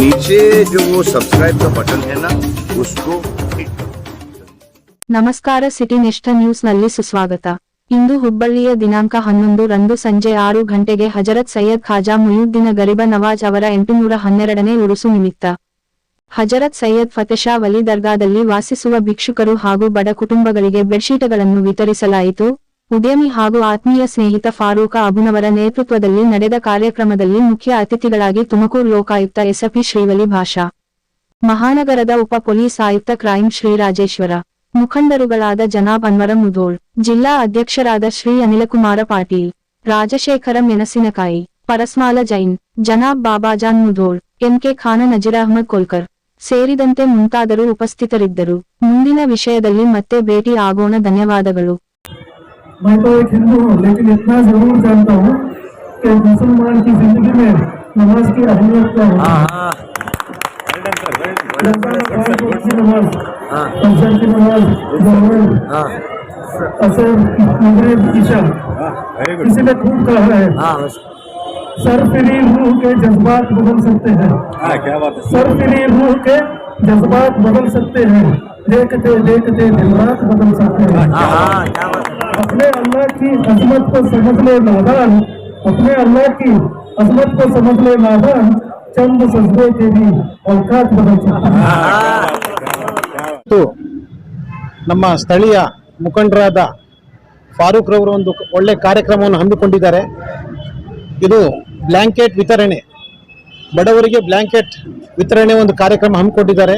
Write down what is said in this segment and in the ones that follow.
नीचे जो वो सब्सक्राइब का बटन है ना उसको हिट करो ನಮಸ್ಕಾರ ಸಿಟಿ ನೆಸ್ಟ್ ನ್ಯೂಸ್ನಲ್ಲಿ ಸುಸ್ವಾಗತ ಇಂದು ಹುಬ್ಬಳ್ಳಿಯ ದಿನಾಂಕ ಹನ್ನೊಂದು ರಂದು ಸಂಜೆ ಆರು ಗಂಟೆಗೆ ಹಜರತ್ ಸೈಯದ್ ಖಾಜಾ ಮುಯುದ್ದೀನ ಗರಿಬ ನವಾಜ್ ಅವರ ಎಂಟುನೂರ ಹನ್ನೆರಡನೇ ಉರುಸು ನಿಮಿತ್ತ ಹಜರತ್ ಸೈಯದ್ ಫತೆಶಾ ವಲಿ ದರ್ಗಾದಲ್ಲಿ ವಾಸಿಸುವ ಭಿಕ್ಷುಕರು ಹಾಗೂ ಬಡ ಕುಟುಂಬಗಳಿಗೆ ಬೆಡ್ಶೀಟ್ಗಳನ್ನು ವಿತರಿಸಲಾಯಿತು ಉದ್ಯಮಿ ಹಾಗೂ ಆತ್ಮೀಯ ಸ್ನೇಹಿತ ಫಾರೂಕ ಅಬುನವರ ನೇತೃತ್ವದಲ್ಲಿ ನಡೆದ ಕಾರ್ಯಕ್ರಮದಲ್ಲಿ ಮುಖ್ಯ ಅತಿಥಿಗಳಾಗಿ ತುಮಕೂರು ಲೋಕಾಯುಕ್ತ ಎಸ್ಎಪಿ ಶ್ರೀವಲಿ ಭಾಷಾ, ಮಹಾನಗರದ ಉಪ ಪೊಲೀಸ್ ಆಯುಕ್ತ ಕ್ರೈಂ ಶ್ರೀ ರಾಜೇಶ್ವರ ಮುಖಂಡರುಗಳಾದ ಜನಾಬ್ ಅನ್ವರ ಮುಧೋಳ್, ಜಿಲ್ಲಾ ಅಧ್ಯಕ್ಷರಾದ ಶ್ರೀ ಅನಿಲಕುಮಾರ ಪಾಟೀಲ್, ರಾಜಶೇಖರ ಮೆಣಸಿನಕಾಯಿ, ಪರಸ್ಮಾಲ ಜೈನ್, ಜನಾಬ್ ಬಾಬಾಜಾನ್ ಮುಧೋಳ್, ಎಂಕೆ ಖಾನ ನಜೀರ್ ಅಹಮದ್ ಕೋಲ್ಕರ್ ಸೇರಿದಂತೆ ಮುಂತಾದರು ಉಪಸ್ಥಿತರಿದ್ದರು. ಮುಂದಿನ ವಿಷಯದಲ್ಲಿ ಮತ್ತೆ ಭೇಟಿ ಆಗೋಣ. ಧನ್ಯವಾದಗಳು. मैं तो एक हिंदू हूँ लेकिन इतना ज़रूर जानता हूँ कि मुसलमान की ज़िंदगी में नमाज़ की अहमियत क्या है। नमाज़ की नमाज़ असर मगरिब ईशा किसी ने खूब कहा है। सर सरफिरी रूह के जज्बात बदल सकते हैं। क्या बात है। सरफिरी रूह के जज्बात बदल सकते हैं। देखते देखते रात बदल सकते हैं। अपने अल्लाह की अजमत को समझ ले नादान अपने अल्लाह की अजमत को समझ ले नादान चंद सजदे के भी औकात बदल सकते हैं ಮತ್ತು ನಮ್ಮ ಸ್ಥಳೀಯ ಮುಖಂಡರಾದ ಫಾರೂಕ್ ರವರು ಒಂದು ಒಳ್ಳೆ ಕಾರ್ಯಕ್ರಮವನ್ನು ಹಮ್ಮಿಕೊಂಡಿದ್ದಾರೆ ಇದು ಬ್ಲ್ಯಾಂಕೆಟ್ ವಿತರಣೆ ಬಡವರಿಗೆ ಬ್ಲ್ಯಾಂಕೆಟ್ ವಿತರಣೆ ಒಂದು ಕಾರ್ಯಕ್ರಮ ಹಮ್ಮಿಕೊಂಡಿದ್ದಾರೆ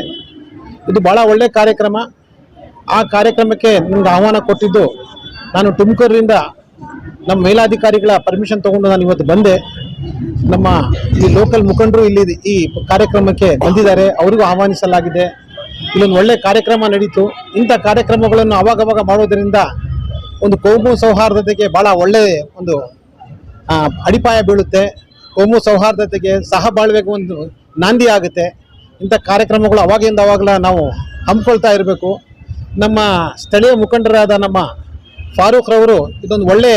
ಇದು ಬಹಳ ಒಳ್ಳೆ ಕಾರ್ಯಕ್ರಮ ಆ ಕಾರ್ಯಕ್ರಮಕ್ಕೆ ನನಗೆ ಆಹ್ವಾನ ಕೊಟ್ಟಿದ್ದು ನಾನು ತುಮಕೂರಿನಿಂದ ನಮ್ಮ ಮೇಲಾಧಿಕಾರಿಗಳ ಪರ್ಮಿಷನ್ ತಗೊಂಡು ನಾನು ಇವತ್ತು ಬಂದೆ. ನಮ್ಮ ಈ ಲೋಕಲ್ ಮುಖಂಡರು ಇಲ್ಲಿ ಈ ಕಾರ್ಯಕ್ರಮಕ್ಕೆ ಬಂದಿದ್ದಾರೆ. ಅವರಿಗೂ ಆಹ್ವಾನಿಸಲಾಗಿದೆ. ಇಲ್ಲೊಂದು ಒಳ್ಳೆ ಕಾರ್ಯಕ್ರಮ ನಡೀತು. ಇಂಥ ಕಾರ್ಯಕ್ರಮಗಳನ್ನು ಅವಾಗವಾಗ ಮಾಡೋದರಿಂದ ಒಂದು ಕೋಮು ಸೌಹಾರ್ದತೆಗೆ ಬಹಳ ಒಳ್ಳೆ ಒಂದು ಅಡಿಪಾಯ ಬೀಳುತ್ತೆ. ಕೋಮು ಸೌಹಾರ್ದತೆಗೆ ಸಹಬಾಳ್ವೆಗೆ ಒಂದು ನಾಂದಿ ಆಗುತ್ತೆ. ಇಂಥ ಕಾರ್ಯಕ್ರಮಗಳು ಅವಾಗಿಂದ ಅವಾಗಲ ನಾವು ಹಮ್ಮಿಕೊಳ್ತಾ ಇರಬೇಕು. ನಮ್ಮ ಸ್ಥಳೀಯ ಮುಖಂಡರಾದ ನಮ್ಮ ಫಾರೂಕ್ ರವರು ಇದೊಂದು ಒಳ್ಳೆ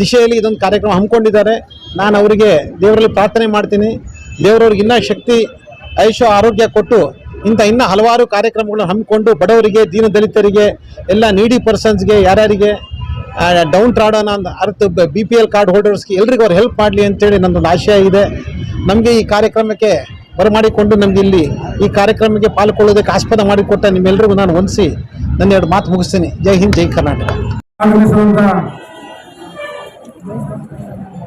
ದಿಶೆಯಲ್ಲಿ ಇದೊಂದು ಕಾರ್ಯಕ್ರಮ ಹಮ್ಮಿಕೊಂಡಿದ್ದಾರೆ. ನಾನು ಅವರಿಗೆ ದೇವರಲ್ಲಿ ಪ್ರಾರ್ಥನೆ ಮಾಡ್ತೀನಿ. ದೇವರವ್ರಿಗೆ ಇನ್ನೂ ಶಕ್ತಿ, ಆಯುಷ್ಯ, ಆರೋಗ್ಯ ಕೊಟ್ಟು ಇಂಥ ಇನ್ನೂ ಹಲವಾರು ಕಾರ್ಯಕ್ರಮಗಳನ್ನು ಹಮ್ಮಿಕೊಂಡು ಬಡವರಿಗೆ, ದೀನ ದಲಿತರಿಗೆ, ಎಲ್ಲ ನೀಡಿ ಪರ್ಸನ್ಸ್ಗೆ ಯಾರ್ಯಾರಿಗೆ ಡೌನ್ ಟ್ರಾಡೋಣ ಅಂತ ಅರ್ಥ ಬಿ ಪಿ ಎಲ್ ಕಾರ್ಡ್ ಹೋಲ್ಡರ್ಸ್ಗೆ ಎಲ್ರಿಗೂ ಅವ್ರು ಹೆಲ್ಪ್ ಮಾಡಲಿ ಅಂತೇಳಿ ನನ್ನೊಂದು ಆಶಯ ಇದೆ. ನಮಗೆ ಈ ಕಾರ್ಯಕ್ರಮಕ್ಕೆ ಬರಮಾಡಿಕೊಂಡು ನಮಗೆ ಇಲ್ಲಿ ಈ ಕಾರ್ಯಕ್ರಮಕ್ಕೆ ಪಾಲ್ಗೊಳ್ಳೋದಕ್ಕೆ ಆಸ್ಪದ ಮಾಡಿಕೊಟ್ಟ ನಿಮ್ಮೆಲ್ಲರಿಗೂ ನಾನು ಹೊಂದಿಸಿ ನನ್ನ ಎರಡು ಮಾತು ಮುಗಿಸ್ತೀನಿ. ಜೈ ಹಿಂದ್, ಜೈ ಕರ್ನಾಟಕ. ಆಗಮಿಸುವಂತ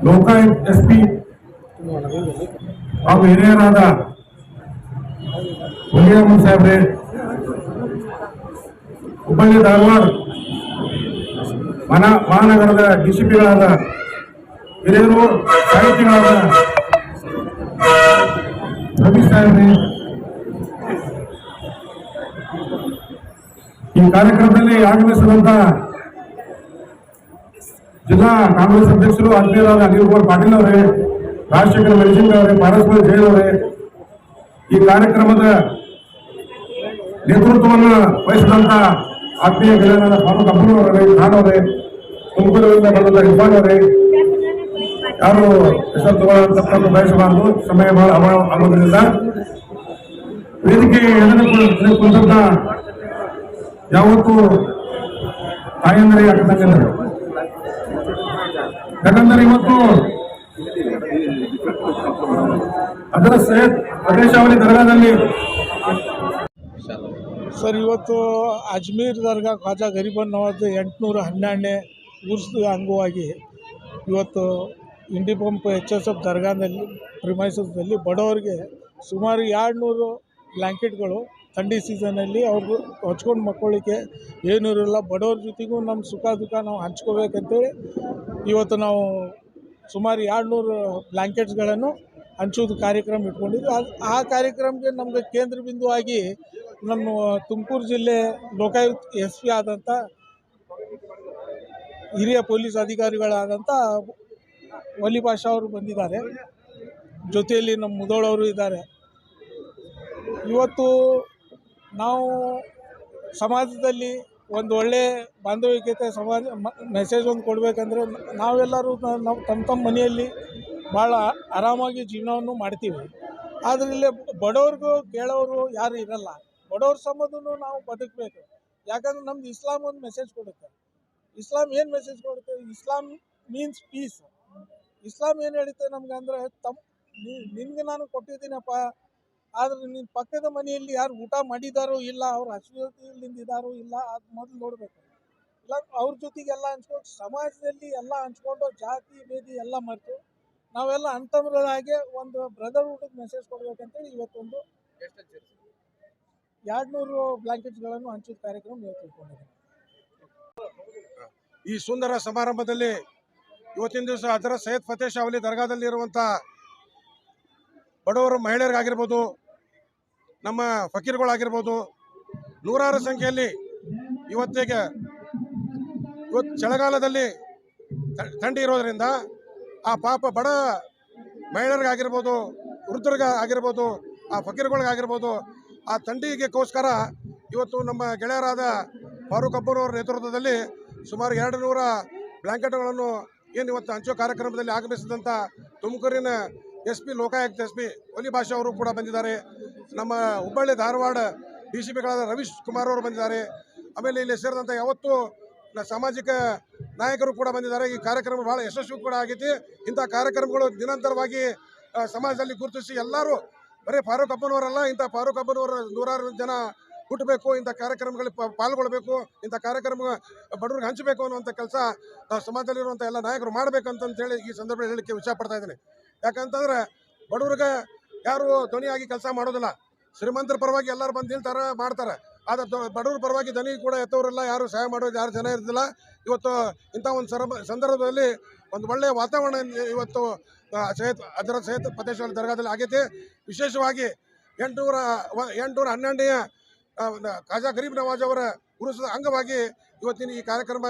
ಲೋಕಾಯುಕ್ತ ಎಸ್ ಪಿ ಹಾಗೂ ಹಿರಿಯರಾದ ಹುಲಿಯಮ್ಮ ಸಾಹೇಬ್ರೆ, ಹುಬ್ಬಳ್ಳಿ ಧಾರವಾಡ ಮನ, ಮಹಾನಗರದ ಡಿಸಿಪಿಗಳಾದ ಹಿರಿಯರು, ಸಾಹಿತಿಗಳಾದ ರವಿ ಸಾಹೇಬ್ರೆ, ಈ ಕಾರ್ಯಕ್ರಮದಲ್ಲಿ ಆಗಮಿಸಿದಂತ ಜಿಲ್ಲಾ ಕಾಂಗ್ರೆಸ್ ಅಧ್ಯಕ್ಷರು ಆತ್ಮೀಯರಾದ ಅನಿಲ್ ಕುಮಾರ್ ಪಾಟೀಲ್ ಅವರೇ, ರಾಜಶೇಖರ ಮೆಣಸಿಂಗ್ ಅವರೇ ಪಾರಸ್ಪರ ಜೈನ್ ಅವರೇ, ಈ ಕಾರ್ಯಕ್ರಮದ ನೇತೃತ್ವವನ್ನು ವಹಿಸಿದಂತ ಆತ್ಮೀಯ ಗೆಳೆಯರಾದ ಫಾರೂಕ್ ಅಬ್ಬೂರ್ ಅವರೇ, ಖಾನ್ ಅವರೇ ತುಮಕೂರಿನಿಂದ ಬಂದಂತ ಇರ್ಫಾನ್ ಅವರೇ. ಯಾರು ಹೆಸರು ತಗೊಳ್ಳತಕ್ಕಂಥ ಬಯಸಬಾರದು ಸಮಯ ಬಹಳ ಆಗೋದ್ರಿಂದ ವೇದಿಕೆ ಕುಳಿತಂತ ಯಾವತ್ತೂ ತಾಯಂದರೆ ಅಕ್ಕಂದಿದ್ದಾರೆ ಯಾಕಂದ್ರೆ ಇವತ್ತು ಅದರ ಪ್ರದೇಶಾವಳಿ ದರ್ಗಾದಲ್ಲಿ. ಸರ್, ಇವತ್ತು ಅಜ್ಮೀರ್ ದರ್ಗಾ ಖಾಜಾ ಗರೀಬನ್ ನವಾಜ್ ಎಂಟುನೂರ ಹನ್ನೆರಡನೇ ಉರ್ಸ್ದ ಅಂಗವಾಗಿ ಇವತ್ತು Indi Pump H S F ದರ್ಗಾದಲ್ಲಿ ಪ್ರಿಮೈಸಸ್ದಲ್ಲಿ ಬಡವರಿಗೆ ಸುಮಾರು ಎರಡು ನೂರು ಬ್ಲ್ಯಾಂಕೆಟ್ಗಳು ಥಂಡಿ ಸೀಸನಲ್ಲಿ ಅವ್ರಿಗೂ ಹಚ್ಕೊಂಡು ಮಕ್ಕಳಿಗೆ ಏನೂ ಇರೋಲ್ಲ. ಬಡವ್ರ ಜೊತೆಗೂ ನಮ್ಮ ಸುಖ ದುಃಖ ನಾವು ಹಂಚ್ಕೋಬೇಕಂತೇಳಿ ಇವತ್ತು ನಾವು ಸುಮಾರು ಎರಡು ನೂರು ಬ್ಲ್ಯಾಂಕೆಟ್ಸ್ಗಳನ್ನು ಹಂಚೋದು ಕಾರ್ಯಕ್ರಮ ಇಟ್ಕೊಂಡಿದ್ದು ಅದು ಆ ಕಾರ್ಯಕ್ರಮಕ್ಕೆ ನಮಗೆ ಕೇಂದ್ರ ಬಿಂದುವಾಗಿ ನಮ್ಮ ತುಮಕೂರು ಜಿಲ್ಲೆ ಲೋಕಾಯುಕ್ತ ಎಸ್ ಪಿ ಆದಂಥ ಹಿರಿಯ ಪೊಲೀಸ್ ಅಧಿಕಾರಿಗಳಾದಂಥ ವಲಿ ಅವರು ಬಂದಿದ್ದಾರೆ. ಜೊತೆಯಲ್ಲಿ ನಮ್ಮ ಮುದೋಳವರು ಇದ್ದಾರೆ. ಇವತ್ತು ನಾವು ಸಮಾಜದಲ್ಲಿ ಒಂದು ಒಳ್ಳೆ ಬಾಂಧವ್ಯತೆ ಸಮಾಜ ಮೆಸೇಜ್ ಒಂದು ಕೊಡಬೇಕಂದ್ರೆ ನಾವೆಲ್ಲರೂ ನಾವು ತಮ್ಮ ತಮ್ಮ ಮನೆಯಲ್ಲಿ ಭಾಳ ಆರಾಮಾಗಿ ಜೀವನವನ್ನು ಮಾಡ್ತೀವಿ. ಆದ್ರೆ ಇಲ್ಲಿ ಬಡವ್ರಿಗೂ ಕೇಳೋರು ಯಾರು ಇರಲ್ಲ. ಬಡವ್ರ ಸಂಬಂಧನೂ ನಾವು ಬದುಕಬೇಕು. ಯಾಕಂದ್ರೆ ನಮ್ದು ಇಸ್ಲಾಂ ಒಂದು ಮೆಸೇಜ್ ಕೊಡುತ್ತೆ. ಇಸ್ಲಾಂ ಏನು ಮೆಸೇಜ್ ಕೊಡುತ್ತೆ? ಇಸ್ಲಾಂ ಮೀನ್ಸ್ ಪೀಸ್ ಇಸ್ಲಾಂ ಏನು ಹೇಳುತ್ತೆ ನಮ್ಗೆ ಅಂದರೆ ತಮ್ಮ ನಿನ್ಗೆ ನಾನು ಕೊಟ್ಟಿದ್ದೀನಪ್ಪ ಆದ್ರೆ ನಿನ್ನ ಪಕ್ಕದ ಮನೆಯಲ್ಲಿ ಯಾರು ಊಟ ಮಾಡಿದಾರೋ ಇಲ್ಲ, ಅವ್ರು ಹಸಿವಿನಿಂದ ಇದಾರೋ ಇಲ್ಲ, ಅದು ಮೊದಲು ನೋಡಬೇಕು. ಇಲ್ಲ, ಅವ್ರ ಜೊತೆಗೆಲ್ಲ ಹಂಚ್ಕೊಂಡು ಸಮಾಜದಲ್ಲಿ ಎಲ್ಲ ಹಂಚ್ಕೊಂಡು ಜಾತಿ, ಭೇದಿ ಎಲ್ಲ ಮರೆತು ನಾವೆಲ್ಲ ಹಾಗೆ ಒಂದು ಬ್ರದರ್ಹುಡ್ ಮೆಸೇಜ್ ಕೊಡ್ಬೇಕಂತೇಳಿ ಇವತ್ತೊಂದು ಎರಡು ನೂರು ಬ್ಲಾಂಕೆಟ್ಗಳನ್ನು ಹಂಚಿದ ಕಾರ್ಯಕ್ರಮ ಇಟ್ಕೊಂಡಿದ್ದೀವಿ ಈ ಸುಂದರ ಸಮಾರಂಭದಲ್ಲಿ ಇವತ್ತಿನ ದಿವಸ ಅದರ ಸೈಯದ್ ಫತೇಶ್ ಅವಲಿ ದರ್ಗಾದಲ್ಲಿ ಇರುವಂಥ ಬಡವರು ಮಹಿಳೆಯರಿಗಾಗಿರ್ಬೋದು ನಮ್ಮ ಫಕೀರ್ಗಳಾಗಿರ್ಬೋದು ನೂರಾರು ಸಂಖ್ಯೆಯಲ್ಲಿ ಇವತ್ತಿಗೆ ಇವತ್ತು ಚಳಿಗಾಲದಲ್ಲಿ ಥಂಡಿ ಇರೋದರಿಂದ ಆ ಪಾಪ ಬಡ ಮಹಿಳೆಯರಿಗಾಗಿರ್ಬೋದು ವೃದ್ಧರಿಗೆ ಆಗಿರ್ಬೋದು ಆ ಫಕೀರ್ಗಳಿಗಾಗಿರ್ಬೋದು ಆ ಥಂಡಿಗೆಗೋಸ್ಕರ ಇವತ್ತು ನಮ್ಮ ಗೆಳೆಯರಾದ ಫಾರೂಕ್ ಅವರ ನೇತೃತ್ವದಲ್ಲಿ ಸುಮಾರು ಎರಡು ನೂರ ಬ್ಲ್ಯಾಂಕೆಟ್ಗಳನ್ನು ಏನು ಇವತ್ತು ಹಂಚೋ ಕಾರ್ಯಕ್ರಮದಲ್ಲಿ ಆಗಮಿಸಿದಂಥ ತುಮಕೂರಿನ S P Lokayukta S P ಒಲಿ ಭಾಷೆ ಅವರು ಕೂಡ ಬಂದಿದ್ದಾರೆ. ನಮ್ಮ ಹುಬ್ಬಳ್ಳಿ ಧಾರವಾಡ ಡಿ ಸಿ ಪಿಗಳಾದ ರವೀಶ್ ಕುಮಾರ್ ಅವರು ಬಂದಿದ್ದಾರೆ. ಆಮೇಲೆ ಇಲ್ಲಿ ಸೇರಿದಂಥ ಯಾವತ್ತೂ ಸಾಮಾಜಿಕ ನಾಯಕರು ಕೂಡ ಬಂದಿದ್ದಾರೆ. ಈ ಕಾರ್ಯಕ್ರಮ ಬಹಳ ಯಶಸ್ವಿ ಕೂಡ ಆಗೈತಿ. ಇಂಥ ಕಾರ್ಯಕ್ರಮಗಳು ನಿರಂತರವಾಗಿ ಸಮಾಜದಲ್ಲಿ ಗುರುತಿಸಿ ಎಲ್ಲರೂ ಬರೀ ಫಾರೂಕ್ ಅಬ್ಬನವರಲ್ಲ, ಇಂಥ ಫಾರೂಕ್ ಅಪ್ಪನವರ ನೂರಾರು ಜನ ಹುಟ್ಟಬೇಕು, ಇಂಥ ಕಾರ್ಯಕ್ರಮಗಳಿಗೆ ಪಾಲ್ಗೊಳ್ಬೇಕು, ಇಂಥ ಕಾರ್ಯಕ್ರಮ ಬಡವರಿಗೆ ಹಂಚಬೇಕು ಅನ್ನುವಂಥ ಕೆಲಸ ಸಮಾಜದಲ್ಲಿರುವಂಥ ಎಲ್ಲ ನಾಯಕರು ಮಾಡಬೇಕಂತಂತೇಳಿ ಈ ಸಂದರ್ಭದಲ್ಲಿ ಹೇಳಲಿಕ್ಕೆ ಪಡ್ತಾ ಇದ್ದೀನಿ. ಯಾಕಂತಂದ್ರೆ ಬಡವ್ರಿಗೆ ಯಾರು ಧ್ವನಿಯಾಗಿ ಕೆಲಸ ಮಾಡೋದಿಲ್ಲ. ಶ್ರೀಮಂತರ ಪರವಾಗಿ ಎಲ್ಲರೂ ಬಂದು ನಿಲ್ತಾರ, ಮಾಡ್ತಾರೆ. ಆದರೆ ಬಡವರ ಪರವಾಗಿ ಧ್ವನಿ ಕೂಡ ಎತ್ತವರೆಲ್ಲ ಯಾರು ಸಹಾಯ ಮಾಡೋದು ಯಾರು ಜನ ಇರ್ತಿಲ್ಲ ಇವತ್ತು ಇಂಥ ಒಂದು ಸಂದರ್ಭದಲ್ಲಿ ಒಂದು ಒಳ್ಳೆಯ ವಾತಾವರಣ ಇವತ್ತು ಸಹಿತ, ಅದರ ಸಹಿತ ಪ್ರದೇಶದಲ್ಲಿ ದರ್ಗಾದಲ್ಲಿ ಆಗೈತೆ. ವಿಶೇಷವಾಗಿ ಎಂಟುನೂರ ಎಂಟುನೂರ ಹನ್ನೆರಡನೆಯ ಖಾಜಾ ಗರೀಬ್ ನವಾಜ್ ಅವರ ಉರುಸದ ಅಂಗವಾಗಿ ಇವತ್ತಿನ ಈ ಕಾರ್ಯಕ್ರಮ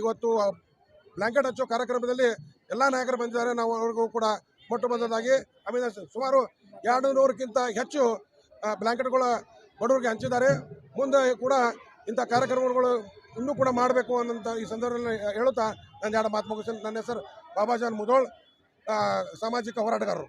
ಇವತ್ತು ಬ್ಲ್ಯಾಂಕೆಟ್ ಹಚ್ಚೋ ಕಾರ್ಯಕ್ರಮದಲ್ಲಿ ಎಲ್ಲ ನಾಯಕರು ಬಂದಿದ್ದಾರೆ. ನಾವು ಅವ್ರಿಗೂ ಕೂಡ ಮೊಟ್ಟ ಮೊದಲಾಗಿ ಆಮೇಲೆ ಸುಮಾರು ಎರಡು ನೂರಕ್ಕಿಂತ ಹೆಚ್ಚು ಬ್ಲ್ಯಾಂಕೆಟ್ಗಳ ಬಡವರಿಗೆ ಹಂಚಿದ್ದಾರೆ. ಮುಂದೆ ಕೂಡ ಇಂಥ ಕಾರ್ಯಕ್ರಮಗಳು ಇನ್ನೂ ಕೂಡ ಮಾಡಬೇಕು ಅನ್ನೋಂಥ ಈ ಸಂದರ್ಭದಲ್ಲಿ ಹೇಳುತ್ತಾ ನನ್ನ ಎರಡು ಮಾತು ಮುಗಿಸ್ತೀನಿ. ನನ್ನ ಹೆಸರು ಬಾಬಾಜಾನ್ ಮುದೋಳ್ ಸಾಮಾಜಿಕ ಹೋರಾಟಗಾರರು.